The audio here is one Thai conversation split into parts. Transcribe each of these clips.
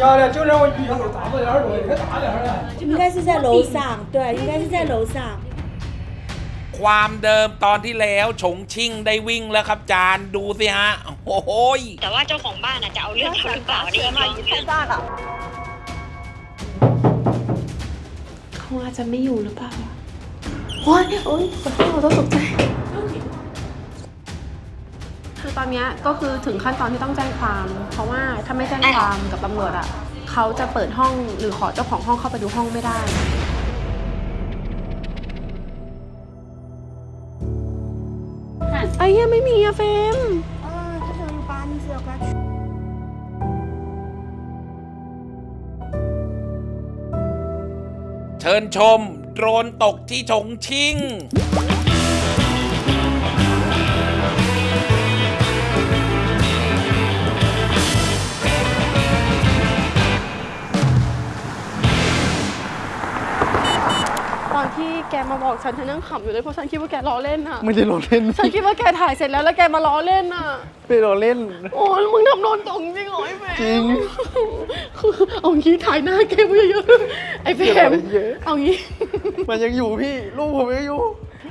下来，就让我一手打不点儿多，你看打点儿了。应该是在楼上，对，应该是在楼上。 ความเดิมตอนที่แล้วฉงชิ่งได้วิ่งแล้วครับจานดูสิฮะ โอ้โหย แต่ว่าเจ้าของบ้านอ่ะจะเอาเรื่องเขาหรือเปล่านี่อีกเรื่องหนึ่ง เขาอาจจะไม่อยู่หรือเปล่าโอ้ยโอ้ยขอโทษขอโทษตกใจ คื อนนี้ก็คือถึงขั้นตอนที่ต้องแจ้งความ เพราะว่าถ้าไม่แจ้งความกับตำรวจอะเขาจะเปิดห้องหรือขอเจ้าของห้องเข้าไปดูห้องไม่ได้ ไอ้เหี้ยไม่มีอะเฟม 아, 저는 만지어가 เชิญชม โดรนตกที่ชงชิง แกมาบอกฉันฉันนั่งขำอยู่เลยเพราะฉันคิดว่าแกล้อเล่นอะไม่ได้รอเล่นฉันคิดว่าแกถ่ายเสร็จแล้วแล้วแกมาล้อเล่นอะไม่ได้รอเล่น โอ้ยมึงทำโดนตรงจริงเหรอไอ้แฟมจริงคือเอางี้ถ่ายหน้าแกไว้เยอะๆไอ้แฟมเยอะเอางี้ มันยังอยู่พี่ลูกผมยังอยู่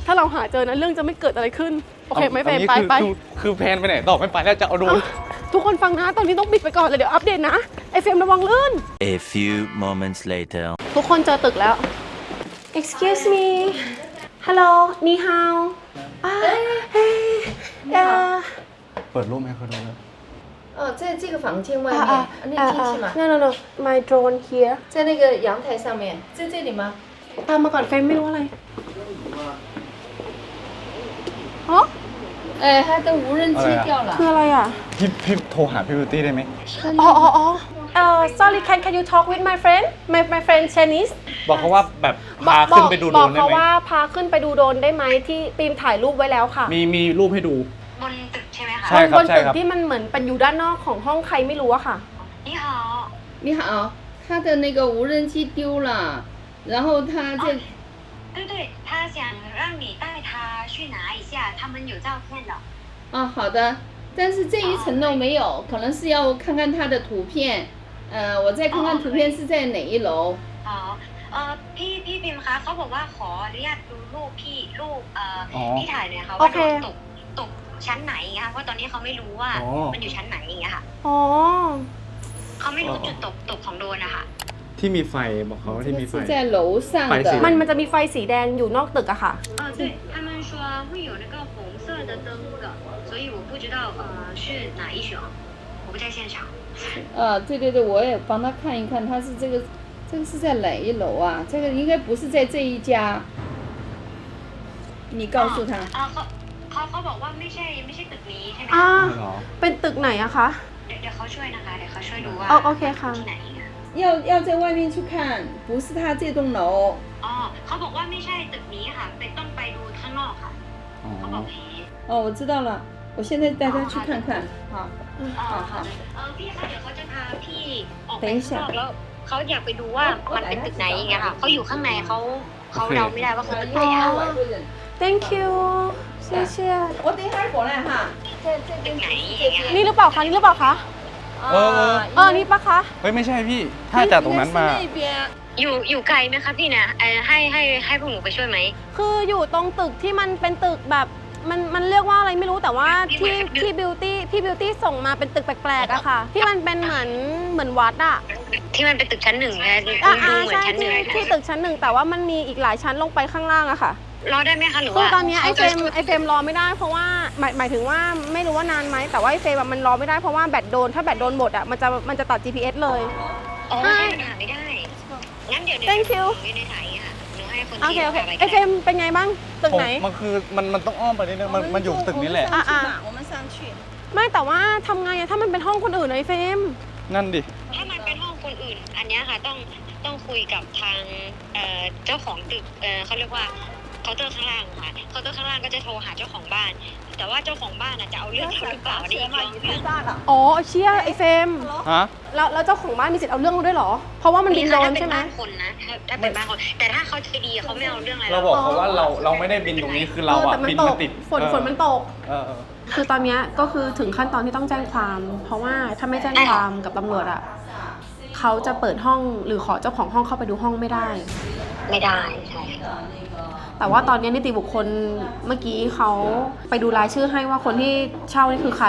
ถ้าเราหาเจอนะเรื่องจะไม่เกิดอะไรขึ้นโอเคไหมเฟรมอางี้ไปคือไปคือคือแพนไปไหนต่อไม่ไปแล้วจะเอาโดรนทุกคนฟังนะ ตอนนี้ต้องปิดไปก่อนเลยเดี๋ยวอัปเดตนะไอ้เฟรมระวังลื่น A few moments later. ทุกคนเจอตึกแล้ว excuse me hello นี่ how อ่าเฮ้ยเอ่อ เปิดรูปให้เขาดูนะ 哦，在这个房间外 อ่า 面， อ่า 啊那 อ่า 进去吗？ no no no my drone here 在那个阳台上面，在这里吗？ ตามมาก่อนเฟรมไม่รู้อะไรอ๋อ 哎，它的无人机掉了 คือ。อะไรอ่ะ พี่พี่โทรหาพี่บิวตี้ได้ไหม อ๋ออ๋ออ๋อ เอ่อ sorry can can you talk with my friend my my friend Chinese บอกเขาว่าแบบพาขึ้นไปดูโดร บอก นได้ เขา ไหม ว่าพาขึ้นไปดูโดรนได้ไหมที่ปีมถ่ายรูปไว้แล้วค่ะ มีมีรูปให้ดู บนตึกใช่ไหมคะ ใช่ครับ บน ใช่ ตึก ครับ ที่มันเหมือนเป็นอยู่ด้านนอกของห้องใครไม่รู้อะค่ะ นี่ฮะ 你好，他的那个无人机丢了，然后他这对对，他想让你带他去拿一下，他们有照片的。啊好的，但是这一层楼没有，可能是要看看他的图片。 呃，我再看看图片是在哪一楼。 อ๋อเออพี่พี่พิมพ์คะเขาบอกว่าขออนุญาตดูรูปพี่รูปเอ่ออ อ ที่ถ่ายเนี่ยค่ะ โอ ว่า เค โดนตกตกชั้นไหนอย่างเงี้ยค่ะเพราะตอนนี้เขาไม่รู้ว่า อ๋อ มันอยู่ชั้นไหนอย่างเงี้ยค่ะ อ๋อ เขาไม่รู้จุดตกตกของโดรนนะคะ ที่มีไฟบอกเขาว่า 这 ที่ 个 มีไฟ 是在楼上白色的。 มันมันจะมีไฟสีแดงอยู่นอกตึกอะค่ะ 哦，对他们说会有那个红色的灯的，所以我不知道呃是哪一种，我不在现场。 啊，对对对，我也帮他看一看，他是这个这个是在哪一楼啊？这个应该不是在这一家。你告诉他。 อ่าเขาเขาเขาบอกว่าไม่ใช่ไม่ใช่ตึกนี้ใช่ไหม อ่า คะ เหรอ เป็นตึกไหนอะคะ เดี๋ยวเดี๋ยวเขาช่วยนะคะเดี๋ยวเขาช่วยดูว่า อ๋อโอเคค่ะ ที่ไหนอะ 要要在外面去看，不是他这栋楼。 อ๋อเขาบอกว่าไม่ใช่ตึกนี้ค่ะเป็นต้องไปดูข้างนอกค่ะ อ๋อ เขาบอกอย่างนี้ 哦，我知道了，我现在带他去看看。好， อ๋อค่ะเออพี่คะเดี๋ยวเขาจะพาพี่ออกไป 等一下 ข้างนอกแล้วเขาอยากไปดูว่ามันเป็นตึกไหนอย่างเงี้ยค่ะเขาอยู่ข้างในเขาเขาเดาไม่ได้ว่าคือตึกไหนอะ thank you เชี่ยเชี่ย 我等一会儿过来哈。在这 ตึ 边 กไหนอย่างเงี้ย นี่หรือเปล่าคะนี่หรือเปล่าคะ เออเออ เออนี่ปะคะ เฮ้ยไม่ใช่พี่ ถ้าจากตรงนั้นมา 那边。 อยู่อยู่ไกลไหมคะพี่เนี่ยเออให้ให้ให้พวกหนูไปช่วยไหม คืออยู่ตรงตึกที่มันเป็นตึกแบบ มันมันเรียกว่าอะไรไม่รู้แต่ว่าที่ที่บิวตี้ที่บิวตี้ส่งมาเป็นตึกแปลกๆอะค่ะ ที่มันเป็นเหมือนเหมือนวัดอะที่มันเป็นตึกชั้นหนึ่งนะดูอ่าดูเหมือนใช่ชั้นหนึ่ที่งที่ตึกชั้นหนึ่งแต่ว่ามันมีอีกหลายชั้นลงไปข้างล่างอะค่ะรอได้ไหมคะหรือคือว่าตอนเนี้ยไอขาเฟจะรมไอเฟรมรอไม่ได้เพราะว่าหมายหมายถึงว่าไม่รู้ว่านานไหมแต่ว่าไอเฟรมอะมันรอไม่ได้เพราะว่าแบตโดนถ้าแบตโดนหมดอะมันจะมันจะตัด GPS เลย อ๋อใช่ค่ะไม่ได้งั้นเดี๋ยวเดี๋ยว Thank you หนูไม่ได้ถ่ายค่ะหนูให้คน โอเค ที่ โอเค ถ่าย ไอเฟรมเป็นไงบ้างตึกไหน ผมมันคือมันมันต้องอ้อมไปนิดนึงมันมันอยู่ตึกนี้แหละ อ่ะอ่ะ 我们上去。 ไม่แต่ว่าทำไงอะถ้ามันเป็นห้องคนอื่นอะไอเฟรม นั่นดิ ถ้ามันเป็นห้องคนอื่น อันเนี้ยค่ะต้องต้องคุยกับทางเอ่อเจ้าของตึกเอ่อเขาเรียกว่า เคาน์เตอร์ข้างล่างค่ะเคาน์เตอร์ข้างล่างก็จะโทรหาเจ้าของบ้าน แต่ว่าเจ้าของบ้านน่ะจะเอาเรื่องเขาหรือเปล่านี่อีกเรื่องหนึ่ง อ๋อเชี่ยไอเฟรมฮะ แล้วแล้วเจ้าของบ้านมีสิทธิ์เอาเรื่องเราด้วยเหรอ เพราะว่ามันบินโดรนถ้าเป็ใช่ไหมบ้านคนนะถ้าถ้าเป็นบ้านคน แต่ถ้าเขาใจดีเขาไม่เอาเรื่องอะไรเราบอกเขาว่าเราเราไม่ได้บินตรงนี้คือเราเอออะแต่มันบินตมากติดฝนเออฝนมันตก เออเออ คือตอนเนี้ยก็คือถึงขั้นตอนที่ต้องแจ้งความ เพราะว่าถ้าไม่แจ้งความกับตำรวจอะเขาจะเปิดห้องหรือขอเจ้าของห้องเข้าไปดูห้องไม่ได้ ไม่ได้ใช่ค่ะ แต่ว่าตอนนี้นิติบุคคลเมื่อกี้เขาไปดูรายชื่อให้ว่าคนที่เช่านี่คือใคร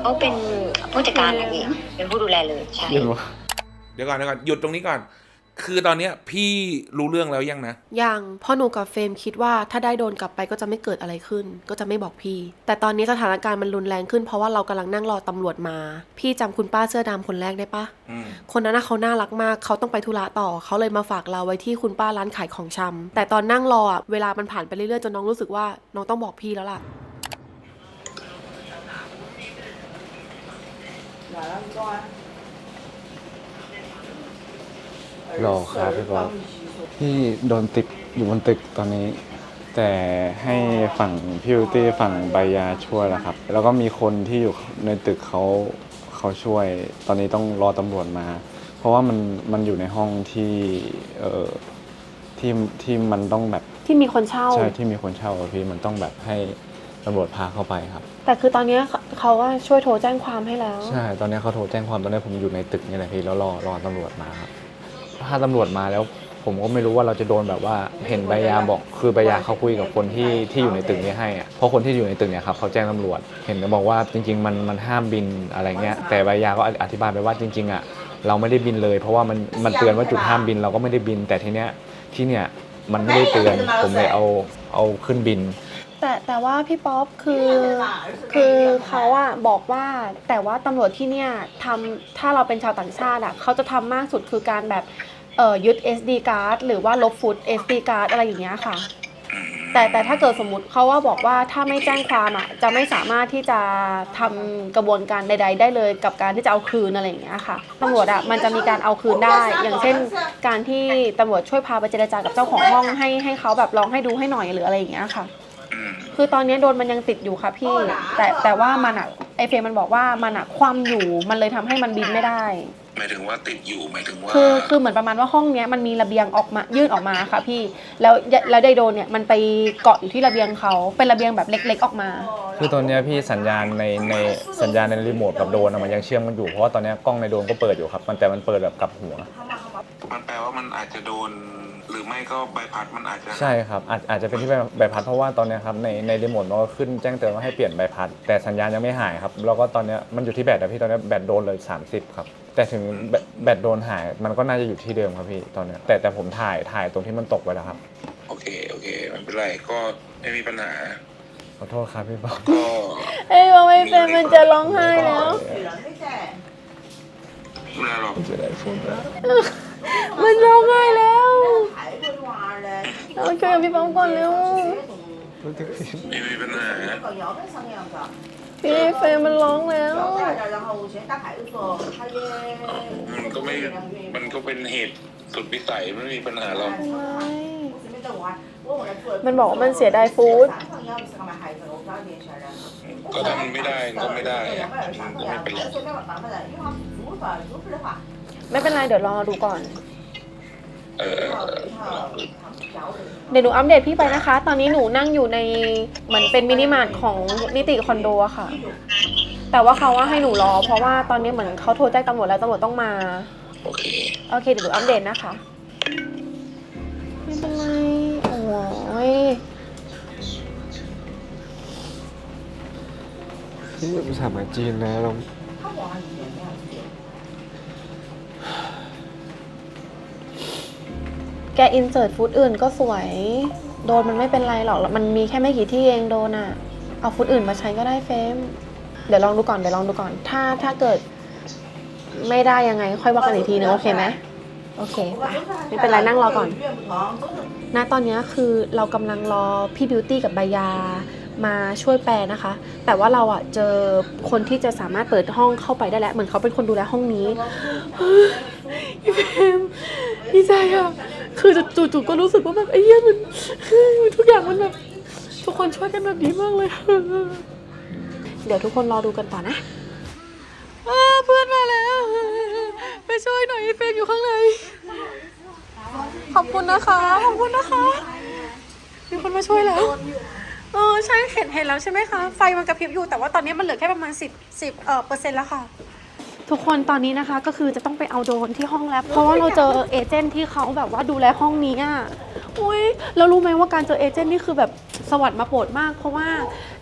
เขาเป็นผู้จัดการนะพี่เป็นผู้ดูแลเลยใช่เห็นว่าเดี๋ยวก่อนเดี๋ยวก่อนหยุดตรงนี้ก่อน คือตอนเนี้ยพี่รู้เรื่องแล้วยังนะ ยังพ่อหนูกับเฟรมคิดว่าถ้าได้โดนกลับไปก็จะไม่เกิดอะไรขึ้น ก็จะไม่บอกพี่ แต่ตอนนี้สถานการณ์มันรุนแรงขึ้นเพราะว่าเรากำลังนั่งรอตำรวจมา พี่จำคุณป้าเสื้อดำคนแรกได้ปะ อืม คนนั้นนะเขาน่ารักมาก เขาต้องไปธุระต่อ เขาเลยมาฝากเราไว้ที่คุณป้าร้านขายของชำ แต่ตอนนั่งรออะ เวลามันผ่านไปเรื่อยๆ จนน้องรู้สึกว่าน้องต้องบอกพี่แล้วล่ะ รอครับพี่บอสที่โดนติดอยู่บนตึกตอนนี้ แต่ให้ฝั่งพิวตี้ฝั่งใบยาช่วยแล้วครับ แล้วก็มีคนที่อยู่ในตึกเขาเขาช่วย ตอนนี้ต้องรอตำรวจมา เพราะว่ามันมันอยู่ในห้องที่เอ่อที่ที่มันต้องแบบที่มีคนเช่า ใช่ที่มีคนเช่าอะพี่มันต้องแบบให้ตำรวจพาเข้าไปครับ แต่คือตอนนี้เขาก็ช่วยโทรแจ้งความให้แล้ว ใช่ตอนนี้เขาโทรแจ้งความตอนนี้ผมอยู่ในตึกนี่แหละพี่แล้วรอรอตำรวจมาครับ ถ้าตำรวจมาแล้ว ผมก็ไม่รู้ว่าเราจะโดนแบบว่าเห็นใบยาบอกคือใบยาเขาคุยกับคนที่ที่อยู่ในตึกนี้ให้อะเพราะคนที่อยู่ในตึกเนี่ยครับเขาแจ้งตำรวจเห็นเขาบอกว่าจริง ๆ มันมันห้ามบินอะไรเงี้ยแต่ใบยาก็อธิบายไปว่าจริง ๆอะเราไม่ได้บินเลย เพราะว่ามันมันเตือนว่าจุดห้ามบินเราก็ไม่ได้บิน แต่ทีเนี้ยที่เนี่ยมันไม่ได้เตือนผมเลยเอาเอาขึ้นบิน แต่แต่ว่าพี่ป๊อปคือคือเขาอะบอกว่าแต่ว่าตำรวจที่เนี่ยทำถ้าเราเป็นชาวต่างชาติอะเขาจะทำมากสุดคือการแบบ เอ่อยึด SD card หรือว่าลบฟุต SD card อะไรอย่างเงี้ยค่ะแต่แต่ถ้าเกิดสมมติเขาว่าบอกว่าถ้าไม่แจ้งความอะจะไม่สามารถที่จะทำกระบวนการใด ๆ ได้เลยกับการที่จะเอาคืนอะไรอย่างเงี้ยค่ะตำรวจอะมันจะมีการเอาคืนได้ อย่างเช่น การที่ตำรวจช่วยพาไปเจรจากับเจ้าของห้องให้ให้เขาแบบลองให้ดูให้หน่อยหรืออะไรอย่างเงี้ยค่ะคือตอนนี้โดนมันยังติดอยู่ค่ะพี่ แต่แต่ว่ามันอะไอเฟรมมันบอกว่ามันอะคว่ำอยู่มันเลยทำให้มันบินไม่ได้ หมายถึงว่าติดอยู่หมายถึงว่าคือคือเหมือนประมาณว่าห้องเนี้ยมันมีระเบียงออกมายื่นออกมาค่ะพี่แล้วแล้วไดโดนเนี่ยมันไปเกาะอยู่ที่ระเบียงเขาเป็นระเบียงแบบเล็ก ๆออกมา คือตอนเนี้ยพี่สัญญาณในในสัญญาณในรีโมทกับโดรนอะมันยังเชื่อมกันอยู่เพราะว่าตอนเนี้ยกล้องในโดรนก็เปิดอยู่ครับมันแต่มันเปิดแบบกลับหัว มันแปลว่ามันอาจจะโดน หรือไม่ก็ใบพัดมันอาจจะใช่ครับอาจอาจจะเป็นที่ใบใบพัดเพราะว่าตอนเนี้ยครับในในรีโมทมันก็ขึ้นแจ้งเตือนว่าให้เปลี่ยนใบพัด แต่สัญญาณยังไม่หายครับแล้วก็ตอนเนี้ยมันอยู่ที่แบตนะพี่ตอนเนี้ยแบตโดนเลย 30 ครับ แต่ถึงแบตแบตโดนหายมันก็น่าจะอยู่ที่เดิมครับพี่ตอนเนี้ยแต่แต่ผมถ่ายถ่ายตรงที่มันตกไปแล้วครับโอเค โอเคไม่เป็นไรก็ไม่มีปัญหา ขอโทษครับพี่บอลก็ เอ้ยว่าไม่เป็นมันจะร้องไห้แล้ว ไม่เป็นไรหรอกจะได้พูดแล้วมันร้องไห้แล้วเราช่วยกับพี่ป๊อปก่อนเร็วไม่มีปัญหา พี่เฟรมมันร้องแล้ว มันก็ไม่ มันก็เป็นเหตุสุดวิสัยไม่มีปัญหาหรอก มันบอกว่ามันเสียดายฟู้ด ก็ถ้ามันไม่ได้ก็ไม่ได้อะมันก็ไม่เป็นไรไม่เป็นไรเดี๋ยวรอดูก่อน เออ เดี๋ยวหนูอัปเดตพี่ไปนะคะ ตอนนี้หนูนั่งอยู่ในเหมือนเป็นมินิมาร์ทของนิติคอนโดอะค่ะ แต่ว่าเขาว่าให้หนูรอ เพราะว่าตอนนี้เหมือนเขาโทรแจ้งตำรวจแล้วตำรวจต้องมา โอเค โอเคเดี๋ยวหนูอัปเดตนะคะ ไม่เป็นไร โอ้ยพี่ภาษาหมายจีนนะเรา แกอินเสิร์ตฟุตอื่นก็สวย โดนมันไม่เป็นไรหรอก มันมีแค่ไม่กี่ที่เองโดนอะเอาฟุตอื่นมาใช้ก็ได้เฟม เดี๋ยวลองดูก่อน เดี๋ยวลองดูก่อน ถ้าถ้าเกิด ไม่ได้ยังไง ค่อยว่ากันอีกทีนึงโอเคไหมโอเคไปไม่เป็นไรนั่งรอก่อน ณ ตอนนี้คือเรากำลังรอพี่บิวตี้กับใบยามาช่วยแปลนะคะ แต่ว่าเราอะเจอคนที่จะสามารถเปิดห้องเข้าไปได้แล้ว เหมือนเขาเป็นคนดูแลห้องนี้พี่เฟมดีใจอะ คือจู่ๆก็รู้สึกว่าแบบไอ้เหี้ยมันทุกอย่างมันแบบทุกคนช่วยกันแบบดีมากเลย เดี๋ยวทุกคนรอดูกันต่อนะเพื่อนมาแล้ว ไปช่วยหน่อยเฟรมอยู่ข้างใน ขอบคุณนะคะ ขอบคุณนะคะ มีคนมาช่วยแล้ว เออใช่เห็นเห็นแล้วใช่ไหมคะ ไฟมันกระพริบอยู่แต่ว่าตอนนี้มันเหลือแค่ประมาณ 10 10เอ่อเปอร์เซ็นต์แล้วค่ะ ทุกคนตอนนี้นะคะก็คือจะต้องไปเอาโดรนที่ห้องแล้วเพราะว่าเราเจอเอเจนต์ที่เขาแบบว่าดูแลห้องนี้อะอุ้ยเรารู้ไหมว่าการเจอเอเจนต์นี่คือแบบสวัสดิ์มาโปรดมาก เพราะว่า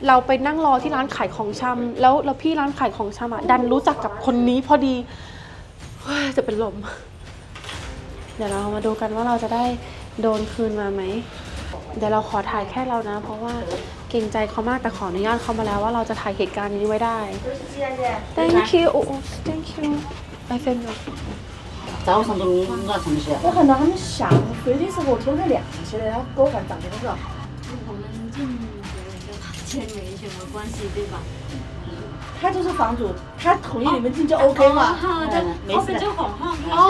เราไปนั่งรอที่ร้านขายของชำแล้วแล้วพี่ร้านขายของชำอะดันรู้จักกับคนนี้พอดีจะเป็นลม เดี๋ยวเรามาดูกันว่าเราจะได้โดนคืนมาไหมเดี๋ยวเราขอถ่ายแค่เรานะ เพราะว่า เกรงใจเขามากแต่ขออนุญาตเขามาแล้วว่าเราจะถ่ายเหตุการณ์นี้ไว้ได้ Thank you โอ้ Thank you ไอเฟน 早上都弄到什么事？我很难想，回去是我拖个两年的，然后给我反长得不知道。我们进房间没什么关系，对吧？他就是房主，他同意你们进就 OK 嘛。好的，没事的。 เจ้าของห้อง อ๋อ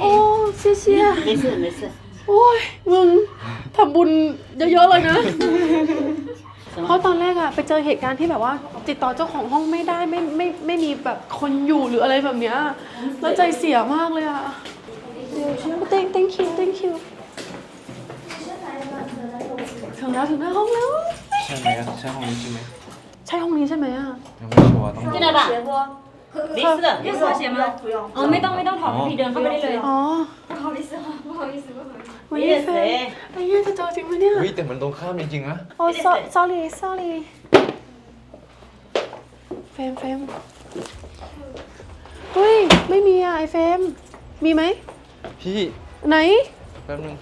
โอ้เชียเชีย 没事没事。 โอ้ยมึงทำบุญเยอะๆเลยนะ เพราะตอนแรกอะไปเจอเหตุการณ์ที่แบบว่า ติดต่อเจ้าของห้องไม่ได้ไม่ไม่ไม่มีแบบคนอยู่หรืออะไรแบบเนี้ยแล้วใจเสียมากเลยอะ thank thank you thank you ถึงแล้วถึงหน้าห้องแล้ว ใช่ไหมใช่ห้องนี้ใช่ไหม ใช่ห้องนี้ใช่ไหมอะ ยังไม่ชัวร์ต้อง 进来吧。没事的，要锁鞋吗？不用。哦，ไม่ต้องไม่ต้องถอดพี่เดินเข้าไปได้เลย อ๋อ 不好意思不好意思不好意思 วันนี้เฟนไอ้เหี้ยจะเจอจริงไหมเนี่ย เฮ้ยแต่มันตรงข้ามจริงๆนะ โอ้ so- sorry sorry เฟมเฟมเฮ้ย ไม่มีอ่ะ ไอเฟม มีไหม พี่ ไหน แป๊บนึง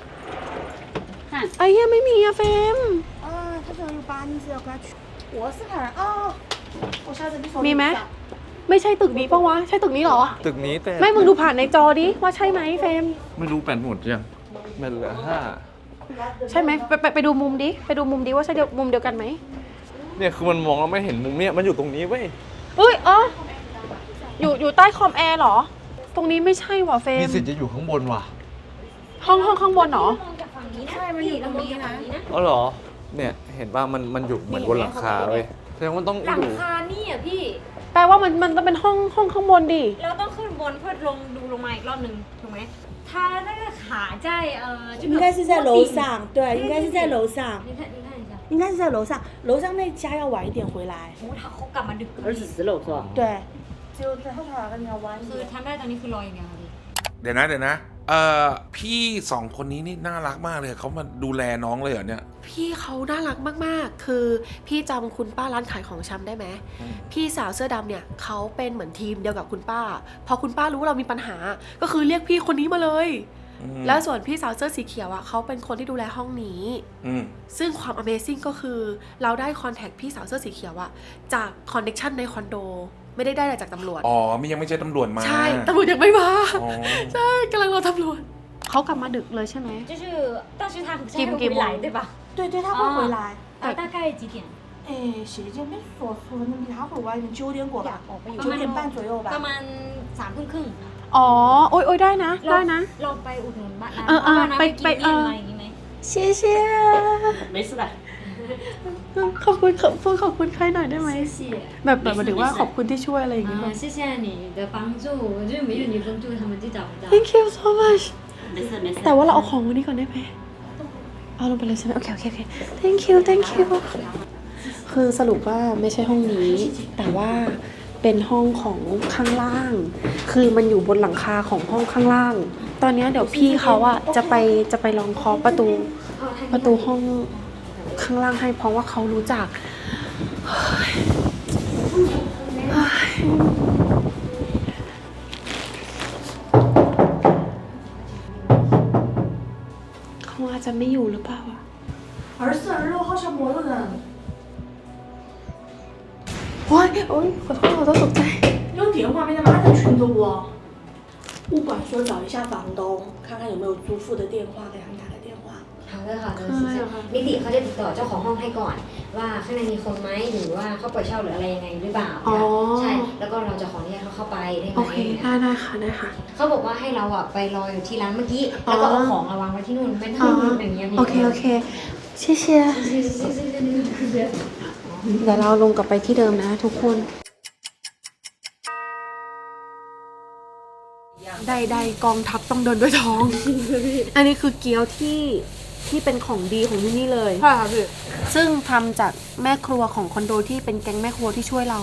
ไอเฮียไม่มีอ่ะเฟม 啊，他这有班子要给他取。我是看哦，我下次就说。มีไหม ไม่ใช่ตึกนี้ปะวะ ใช่ตึกนี้เหรอ ตึกนี้แต่ ไม่ มึงดูผ่านในจอดิ ว่าใช่ไหมเฟม ไม่รู้แปดหมดยัง มันเหลือห้าใช่ไหมไปไปดูมุมดิ ไปดูมุมดิว่าใช่เดียวมุมเดียวกันไหมเนี่ยคือมันมองแล้วไม่เห็นมุมเนี่ยมันอยู่ตรงนี้เว้ยเอ้ยเอออยู่อยู่ใต้คอมแอร์เหรอ ตรงนี้ไม่ใช่ว่ะเฟรมมีสิทธิ์จะอยู่ข้างบนว่ะห้องห้องข้างบนเหรอ ใช่ มันอยู่ตรงนี้นะอ๋อเหรอ เนี่ยเห็นว่ามันมันอยู่เหมือนบนหลังคาเว้ยแสดงว่าต้องหลังคานี่อะพี่ แปลว่ามันมันต้องเป็นห้องห้องข้างบนดิแล้วต้องขึ้นบนเพื่อลงดูลงมาอีกรอบหนึ่งถูกไหมถ้าถ้าเกิ 卡在呃这个应该是在楼屋顶上，对，应该是在楼上，你看你看一下应该是在楼上，楼上那家要晚一点回来。 โอ้เขาเขากลับมาดึก 而且十楼是吧？对，只有在后头那个你要晚一 คือ 点。 ทำได้ตอนนี้คือรออย่างเดียวค่ะพี่ เดี๋ยวนะเดี๋ยวนะ เอ่อ พี่สองคนนี้นี่น่ารักมากเลยเขามาดูแลน้องเลยเหรอเนี่ย พี่เขาน่ารักมาก ๆ คือพี่จำคุณป้าร้านขายของชำได้ไหม พี่สาวเสื้อดำเนี่ยเขาเป็นเหมือนทีมเดียวกับคุณป้า พอคุณป้ารู้ว่าเรามีปัญหา ก็คือเรียกพี่คนนี้มาเลย อืม แล้วส่วนพี่สาวเสื้อสีเขียวอ่ะเขาเป็นคนที่ดูแลห้องนี้ อืม ซึ่งความ Amazing ก็คือเราได้คอนแทคพี่สาวเสื้อสีเขียวอะจากคอนเน t ชันในคอนโด ไม่ได้ได้จากตำรวจ อ๋อมียังไม่ใช่ตำรวจมา ใช่ตำรวจยังไม่มา อ๋อ ใช่กำลังรอตำรวจเขากลับมาดึกเลยใช่ไหม 就是但是他现在几会回来对吧对对，他会回来。啊大概几点哎，写件没说说那他会回来，九点过吧，九点半左右 ประ 吧。 มาณสามทุ่มครึ่ง อ๋อ โอ๊ยโอ๊ยได้นะ ได้นะ เราไปอุดหนุนบ้านร้าน เออเออ บ้านร้าน ไป ไปกิน ไปเอ เลี้ยง ออ อะไรอย่างงี้ไหม เชี่ยเชี่ย 没事的 ขอบคุณขอบคุณขอบคุณใครหน่อยได้ไหม 谢谢 แบบแบบหมายถึงว่าขอบคุณที่ช่วยอะไรอย่างงี้ไหม 啊谢谢你的帮助就是没有你帮助他们就找不到 Thank you so much 没事没事 แต่ว่าเราเอาของวันนี้ก่อนได้ไหมเอาลงไปเลยใช่ไหมโอเคโอเคโอเค thank you thank you คือสรุปว่าไม่ใช่ห้องนี้ แต่ว่า เป็นห้องของข้างล่าง คือมันอยู่บนหลังคาของห้องข้างล่าง ตอนเนี้ยเดี๋ยวพี่เขาอะจะไปจะไปลองเคาะประตู ประตูห้องข้างล่างให้เพราะว่าเขารู้จักเฮ้ยเฮ้ยเขาอาจจะไม่อยู่หรือเปล่าอะ 儿子儿肉好像没了呢， โอ๊ยโอ๊ยขอโทษขอโทษตกใจ 用电话没得马上群着我。物管说找一下房东，看看有没有租户的电话，给他们打个电话。好的好的 คืออะไร 谢谢 อะคะ นิติเขาจะติดต่อเจ้าของห้องให้ก่อน ว่าข้างในมีคนไหมหรือว่าเขาปล่อยเช่าหรืออะไรยังไงหรือเปล่า อ๋อ ใช่แล้วก็เราจะขออนุญาตเขาเข้าไปได้ไหม โอเคได้ได้ค่ะได้ค่ะ เขาบอกว่าให้เราอะไปรออยู่ที่ร้านเมื่อกี้แล้วก็เอาของระวางไว้ที่นู่นไม่ อ๋อ ต้องอย่างเงี้ย โอเคโอเคเชี่ยเชี่ย เดี๋ยวเราลงกลับไปที่เดิมนะทุกคน ใดๆกองทัพต้องเดินด้วยท้อง อันนี้คือเกี๊ยวที่ที่เป็นของดีของที่นี่เลยใช่ค่ะพี่ซึ่งทำจากแม่ครัวของคอนโดที่เป็นแก๊งแม่ครัวที่ช่วยเรา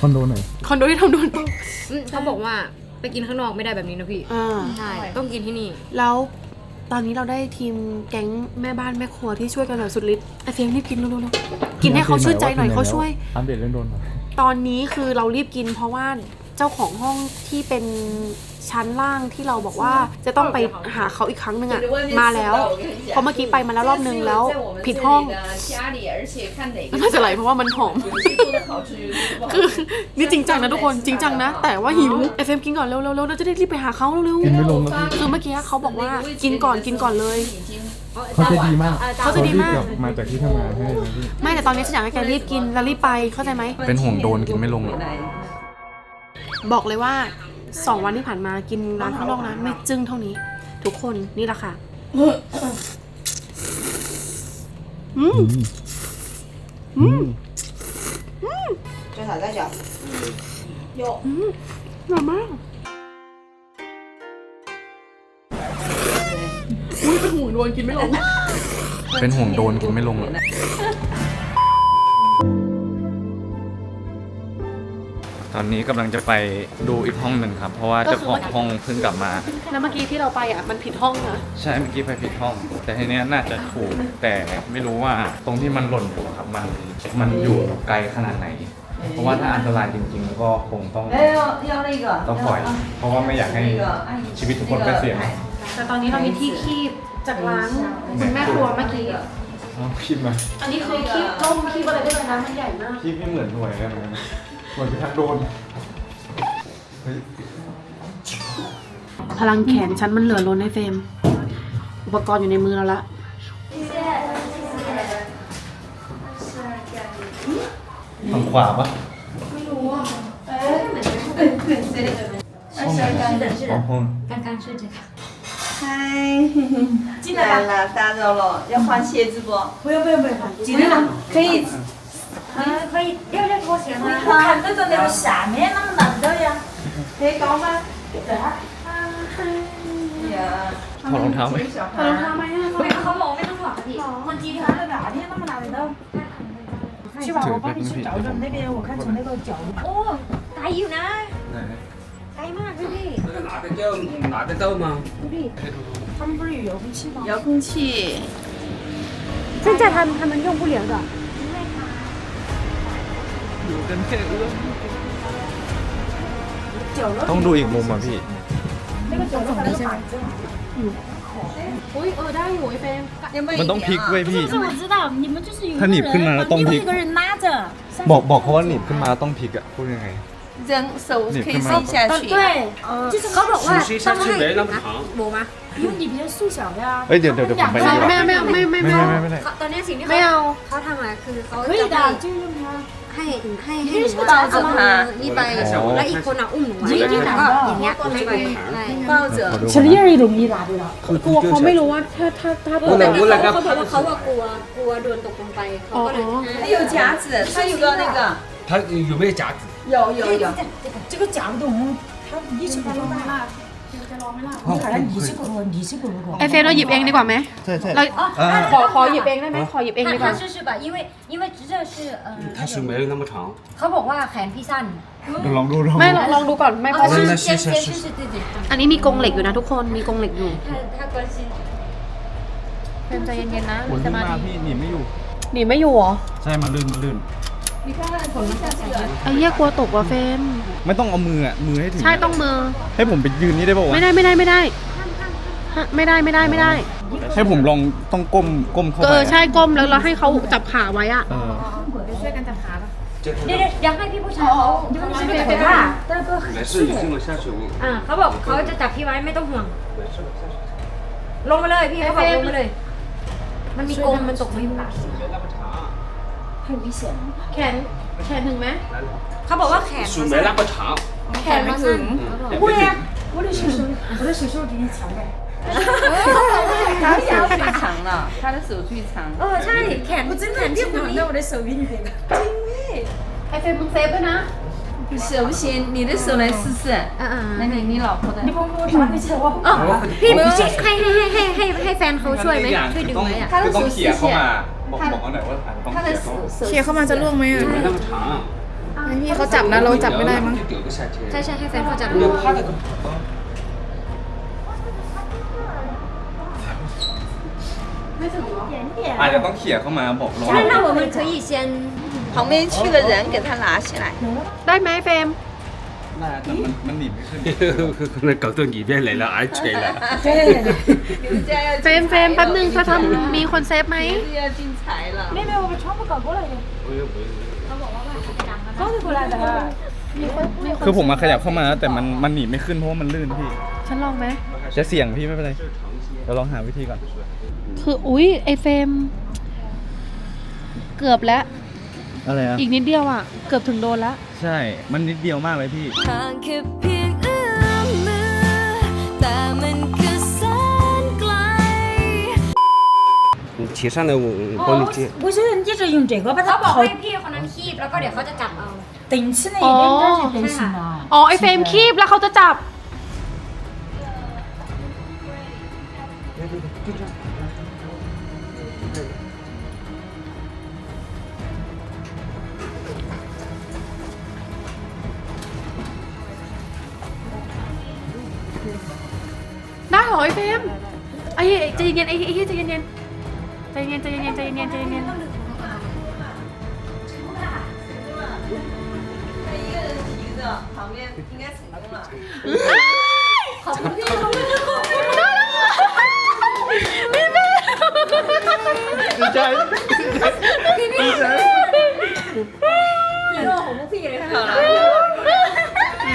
คอนโดไหนคอนโดที่ทำโดนตกอืมเขาบอกว่าไปกินข้างนอกไม่ได้แบบนี้นะพี่ อ่า ใช่ ต้องกินที่นี่ แล้ว ตอนนี้เราได้ทีมแก๊งแม่บ้านแม่ครัวที่ช่วยกันแบบสุดฤทธิ์ไอเฟรมรีบกินเร็วๆๆกินให้เขาชื่นใจหน่อยเขาช่วย อัปเดตเรื่องโดนหน่อยตอนนี้คือเรารีบกินเพราะว่าเจ้าของห้องที่เป็น ชั้นล่างที่เราบอกว่าจะต้องไปหาเขาอีกครั้งหนึ่งอะมาแล้วเพราะเมื่อกี้ไปมาแล้วรอบนึงแล้วผิดห้องน่าจะไหลเพราะว่ามันหอมคือนี่จริงจังนะทุกคนจริงจังนะ แต่ว่าหิวเอฟเอ็มกินก่อนเร็วๆๆเราจะได้รีบไปหาเขาเร็วกินไม่ลงแล้วพี่ๆคือเมื่อกี้เขาบอกว่ากินก่อนกินก่อนเลยเขาจะดีมากเขาจะดีมากเขรีบลับมาจากที่ทำงานให้นะพี่ไม่แต่ตอนนี้ฉันอยากให้แกรีบกินแล้วรีบไปเข้าใจไหมเป็นห่วงโดนกินไม่ลงหรอกบอกเลยว่า สองวันที่ผ่านมากินร้านข้างนอกนะไม่จึ้งเท่านี้ ทุกคนนี่แหละค่ะอืมอืมจะถ่ายได้จ้ะโยอืมอร่อยมากอุ้ยเป็นห่วงโดนกินไม่ลง เป็นห่วงโดนกินไม่ลงหรอ ตอนนี้กำลังจะไปดูอีกห้องหนึ่งครับ เพราะว่าเจ้าของห้องเพิ่งกลับมา แล้วเมื่อกี้ที่เราไปอะมันผิดห้องนะใช่เมื่อกี้ไปผิดห้อง แต่ทีเนี้ยน่าจะถูก แต่ไม่รู้ว่าตรงที่มันหล่นอยู่อะครับ มันมันอยู่ไกลขนาดไหน เพราะว่าถ้าอันตรายจริง ๆ ก็คงต้องต้องปล่อย เพราะว่าไม่อยากให้ชีวิตทุกคนก็เสี่ยงแต่ตอนนี้เรามีที่คีบจากร้านคุณแม่ครัวเมื่อกี้เอาคิดมาอันนี้คือคีบต้มคีบอะไรได้เลยนะมันใหญ่มากคิดไม่เหมือนหน่วยเลยนะ เหมือนพิทักษ์โดนเฮ้ย พลังแขนฉันมันเหลือล้นในเฟรม อุปกรณ์อยู่ในมือเราละ ฝั่งขวาปะ 二十二是的，是 อ๋อ 的， ห้อง 刚刚是这个。嗨，进来了，打扰了，要换鞋子不？不用不用不用，进来了，可以。 可以可以，要这拖鞋吗？我看得到那个下面那么难的呀，可以高吗？对啊。呀， ถอดรองเท้าไหม ถอดรองเท้าไหมอะ ไม่เขาบอกไม่ต้องถอดพี่ 我今天在哪里那么难的？去吧，我帮你去找找那边，我看从那个角度。 โอ้ไกลอยู่นะ ไหน ไกลมากพี่พี่ 拿得到拿得到吗？ ดูดิ 他们不是有遥控器吗？遥控器。现在他们他们用不了的。 อยู่กันแค่เอื้อมต้องดูอีกมุมอ่ะพี่ อุ้ยเออได้อยู่ไอเฟรม มันต้องพลิกเว้ยพี่ 我知道，你们就是有 ถ้าหนีบขึ้นมาแล้วต้องพลิก 一个人拉着， บอกบอกเขาว่าหนีบขึ้นมาแล้วต้องพลิกอ่ะพูดยังไง 人手可以伸下去。对，就是เขาบอกว่า 手伸下去没那么长。 โบมา 因为你比较瘦小的呀。 เอ้ยเดี๋ยวเดี๋ยวเดี๋ยวผมไปดีกว่า ไม่ไม่ไม่ไม่ ไม่ ไม่ ไม่ไม่ไม่ได้ เขาตอนนี้สิ่งที่ ไม่ เขา เอา เขาทำอะคือเขา 可以 จะ 的， ให้ 就用它。 ให้ให้ให้หนู 抱着 เอามือ 他 นี่ไป อ๋อ แล้วอีกคนอ่ะอุ้มหนูไว้ นี่ แล้วก็อย่างเงี้ยให้ไปใช่ 抱着。 ฉันยัง容易拿对了กลัวเขาไม่รู้ว่าถ้าถ้าถ้า เขาเขาบอกว่าเขาอะกลัวกลัวโดนตกลงไปเขาก็เลย 它有夹子，它有个那个。它有没有夹子？有有有。这个夹不动，它力气不够大。 你好像你是不够，你是不够 ไอ。เฟรมเราหยิบเองดีกว่าไหม ใช่ใช่ เราขอขอหยิบเองได้ไหมขอหยิบเองดีกว่า 他试试吧因为因为这是呃它是没有那么长。 เขาบอกว่าแขนพี่สั้น เดี๋ยวลองดูลอง ไม่ ดู ลองลองดูก่อนไม่เพ เออ ราะว่า 是先先试试对对 อันนี้มีกรงเหล็กอยู่นะทุกคนมีกรงเหล็กอยู่ 他他关心 เฟรมใจเย็นๆนะ วน ส ขึ้น มา มา ธิ พี่หนีไม่อยู่ หนีไม่อยู่เหรอ ใช่มาลื่นมาลื่น ไอ้เหี้ยกลัวตกว่ะเฟรม ไม่ต้องเอามืออ่ะมือให้ถึง ใช่ต้องมือ ให้ผมไปยืนนี่ได้ป่าวะ ไม่ได้ไม่ได้ไม่ได้ฮะไม่ได้ไม่ได้ไม่ได้ ให้ผมลองต้องก้มก้มเข้า เอ ไป อใช่ก้มแล้วเราให้เขาจับขาไว้อะ เออ เดี๋ยวเดี๋ยวอยากให้พี่ผู้ชายเขาเขาไม่เป็นว่า 没事，你这么下去我。 อ่าเขาบอกเขาจะจับพี่ไว้ไม่ต้องห่วง ลงมาเลยพี่เขาบอกลงมาเลย มันมีกรงมันตกไม่ อยู่ แขนแขนถึงไหม เขาบอกว่าแขน 手没那么长。 แขนไม่ถึง 不会呀，我的手手，我的手手比你长的。他手最长了，他的手最长。 เออใช่แขนแขนที่ตรงนี้ 我的手比你长。 ไอเฟรมมึงเซฟด้วยนะ 手不行，你的手来试试。 อ่า 那你你老婆的。你帮我抓一下我。 ๆอ๋อพี่ให้ให้ให้ให้ให้ให้แฟนเขาช่วยไหมช่วยดึงไว้อะ คือต้องเขี่ยเข้ามา บอกบอกเขาหน่อยว่าอาจจะต้องเขี่ยเข้า 手เข้ามาจะล่วงไหมอ่ะ 没那么长。 พี่เขาจับนะเราจับไม่ได้มั้ง 就丢个下去。 ใช่ใช่ให้แฟนเขาจับ 有怕的可不。 อาจจะต้องเขี่ยเข้ามาบอกรอ 那那我们可以先旁边去的人给他拿起来。 ได้ไหมเฟรม น่าแต่มันมันหนีบไม่ขึ้น 可能搞到里面来了，安全了。对，你们家要 เฟรมเฟรมแป๊บนึงเธอทำมีคนเซฟไหม 要进财了。没有没有，我们全部搞过来的，不用不用。搞得过来的。 คือผมมาขยับเข้ามาแต่มันมันหนีบไม่ขึ้นเพราะว่ามันลื่นพี่ ฉันลองไหม จะเสี่ยงพี่ไม่เป็นไรเดี๋ยวลองหาวิธีก่อน คืออุ๊ย ไอเฟรม เกือบแล้ว อะไรอ่ะ อีกนิดเดียวอ่ะ เกือบถึงโดนแล้ว ใช่ มันนิดเดียวมากเลยพี่ ทางแค่เพียงเอื้อมมือ แต่มันคือแสนไกล 你骑上来，我我帮你接。不是，你就用这个把 เขา 它 บอก 跑 ให้พี่คนนั้นคีบแล้วก็เดี๋ยวเขาจะจับเอา 顶起那一边，这就就行了。 อ๋อ ไอเฟรมคีบแล้วเขาจะจับ ขอบคุณพี่ดีใเดีใจพี่พี่โของพวกพี่เลยทั้งนั้น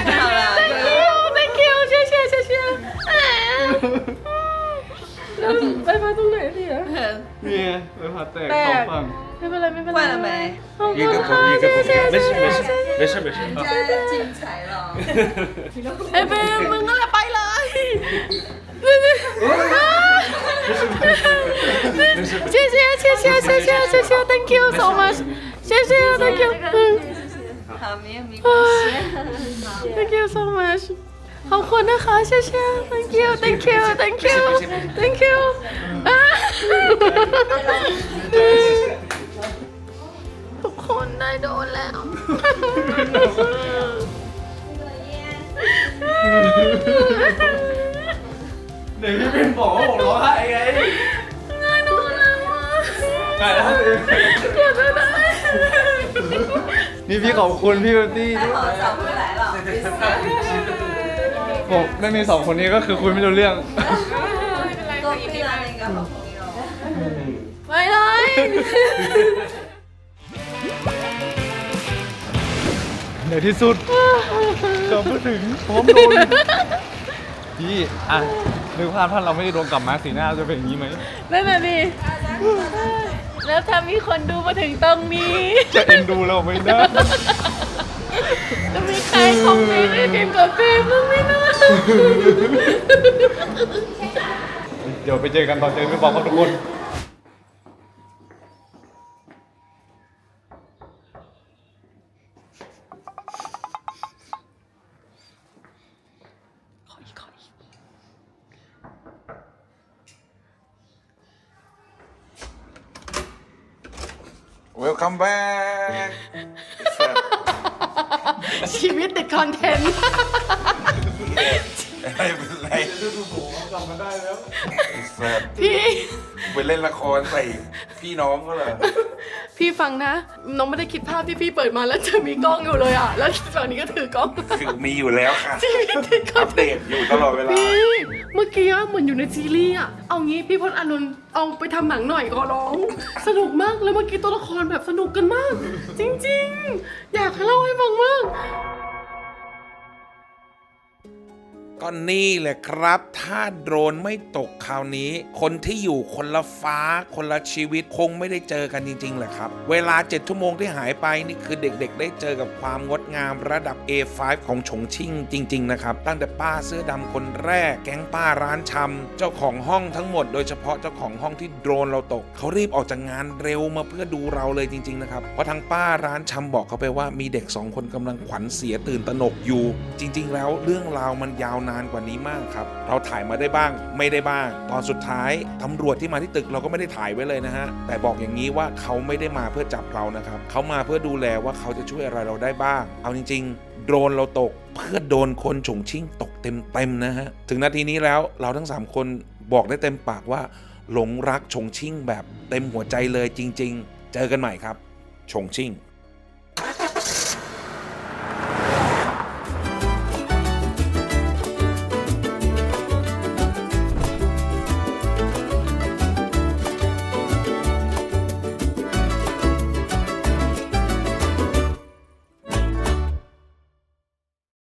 เอาละ thank you เชียร์เชียร์เชียร์เชียร์ไปมาตรงไหนดีอะเนี่ยไาแตกสองฝั่งไม่เป็นไรไม่เป็นไร ว่าทำไงกระปุกงกระปุกไม่ใช่ไม่ใช่ 没事没事。人家进财了。 ไอ้เฟรมมึงก็แหละไปเลยเชียร์เชียร์เชียร์เชียร์เชียร์เชียร์เชียร์เชียร์ thank you so much เชียร์เชียร์ thank you 好，没有没关系。 thank you so much ขอบคุณนะคะเชียร์เชียร์ thank you thank you thank you thank you อ่ะ โดนแล้ว เดี๋ยวพี่เป็นบอกว่าผมร้อใไห้ไงหายแล้วนี่พี่ขอบคุณพี่เบตตี้ด้วย จับไม่ไหลหรอม่มีสองคนนี้ก็คือคุณไม่รู้เรื่อง ตัวพี่อะไรกับของพี่เรา ไม่เลย ในที่สุดกลับมาถึงพร้อมโดนพี่อะนึกภาพถ้าเราไม่ได้โดนกลับมาสีหน้าจะเป็นอย่างนี้ไหมนั่นน่ะดิแล้วถ้ามีคนดูมาถึงตรงนี้ จะเอ็นดูเราไหมนะจะมีใครคอมเมนต์ให้พิมพ์กับฟิล์มบ้างไหมนะเดี๋ยวไปเจอกันตอนเจอพี่บอกครับทุกคน พี่น้องก็เหรอพี่ฟังนะ น้องไม่ได้คิดภาพที่พี่เปิดมาแล้วจะมีกล้องอยู่เลยอะ แล้วฝั่งนี้ก็ถือกล้องคือมีอยู่แล้วค่ะชีวิตติดคออันปเทเดนต์ตอยู่ตลอดเวลา พี่เมื่อกี้อะเหมือนอยู่ในซีรีส์อะ เอางี้พี่พลอานนท์เอาไปทำหนังหน่อยขอร้อง สนุกมากแล้วเมื่อกี้ตัวละครแบบสนุกกันมาก จริง ๆ อยากให้เล่าให้ฟังมาก ก็นี่แหละครับ ถ้าโดรนไม่ตกคราวนี้ คนที่อยู่คนละฟ้า คนละชีวิตคงไม่ได้เจอกันจริงๆแหละครับ เวลา 7 ชั่วโมงที่หายไปนี่คือเด็กๆ ได้เจอกับความงดงามระดับ A5 ของฉงชิ่งจริง ๆ นะครับ ตั้งแต่ป้าเสื้อดำคนแรก แก๊งป้าร้านชำเจ้าของห้องทั้งหมดโดยเฉพาะเจ้าของห้องที่โดรนเราตก เขารีบออกจากงานเร็วมาเพื่อดูเราเลยจริง ๆ นะครับ เพราะทางป้าร้านชำบอกเขาไปว่ามีเด็กสองคนกำลังขวัญเสียตื่นตระหนกอยู่ จริง ๆ แล้วเรื่องราวมันยาวนานกว่านี้มากครับ เราถ่ายมาได้บ้างไม่ได้บ้าง ตอนสุดท้ายตำรวจที่มาที่ตึกเราก็ไม่ได้ถ่ายไว้เลยนะฮะ แต่บอกอย่างนี้ว่าเขาไม่ได้มาเพื่อจับเรานะครับเขามาเพื่อดูแลว่าเขาจะช่วยอะไรเราได้บ้าง เอาจริง ๆ โดรนเราตกเพื่อโดนคนฉงชิ่งตกเต็มๆนะฮะ ถึงนาทีนี้แล้วเราทั้ง 3 คนบอกได้เต็มปากว่า หลงรักฉงชิ่งแบบเต็มหัวใจเลยจริง ๆ เจอกันใหม่ครับฉงชิ่ง